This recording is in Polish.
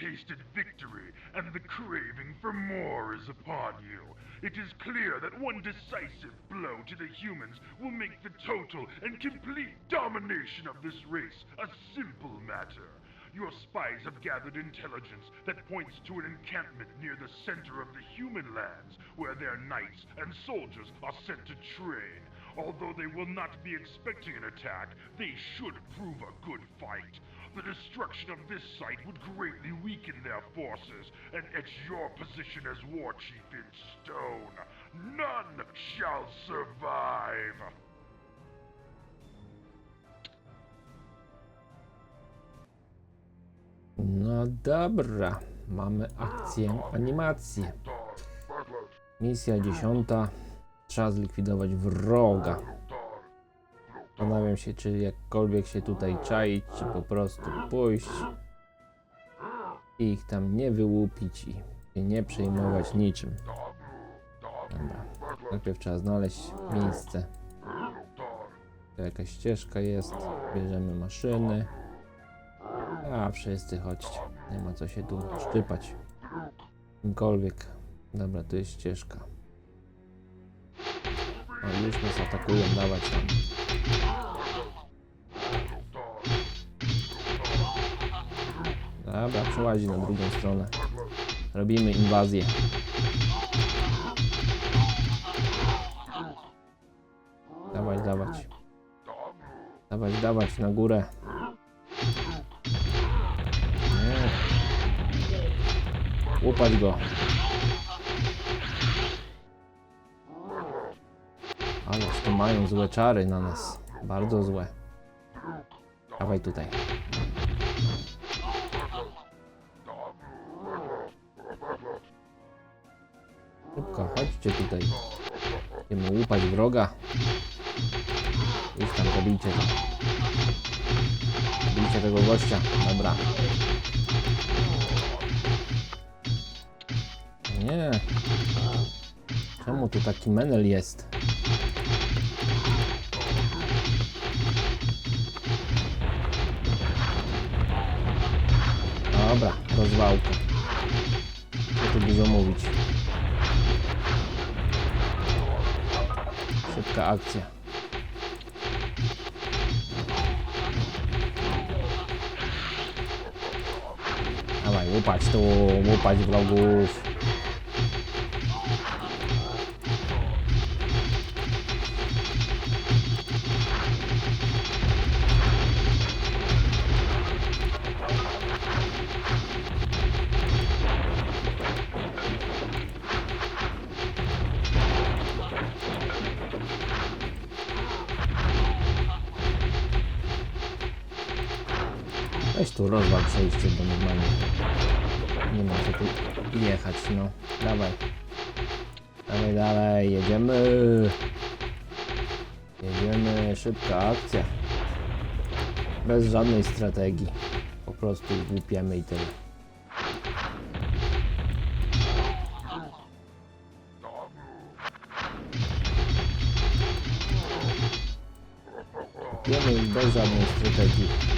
tasted victory, and the craving for more is upon you. It is clear that one decisive blow to the humans will make the total and complete domination of this race a simple matter. Your spies have gathered intelligence that points to an encampment near the center of the human lands, where their knights and soldiers are sent to train. Although they will not be expecting an attack, they should prove a good fight. The destruction of this site would greatly weaken their forces and etch your position as war chief in stone. None shall survive. No dobra, mamy akcję animacji. Misja dziesiąta. Trzeba zlikwidować wroga. Zastanawiam się, czy jakkolwiek się tutaj czaić, czy po prostu pójść i ich tam nie wyłupić i nie przejmować niczym. Dobra. Najpierw trzeba znaleźć miejsce. Tu jakaś ścieżka jest. Bierzemy maszyny. A, wszyscy chodźcie. Nie ma co się tu szczypać. Kimkolwiek. Dobra, to jest ścieżka. Już nas atakują, dawać tam. Dobra, przełazi na drugą stronę. Robimy inwazję. Dawać, dawać. Dawać, dawać na górę. Nie. Łupać go. To mają złe czary na nas. Bardzo złe. Dawaj tutaj. Szybko, chodźcie tutaj. Będziemy łupać wroga. Już tam zabijcie to. Zabijcie tego gościa. Dobra. Nie. Czemu tu taki menel jest? Dobra, rozwałka. Co tu dużo mówić. Szybka akcja. Dawaj, łupać tu, łupać wrogów. Weź tu rozwal przejście, bo normalnie nie ma co tu jechać, no. Dawaj. Dawaj, dalej, jedziemy. Jedziemy, szybka akcja. Bez żadnej strategii. Po prostu głupiemy i tyle. Ich bez żadnej strategii.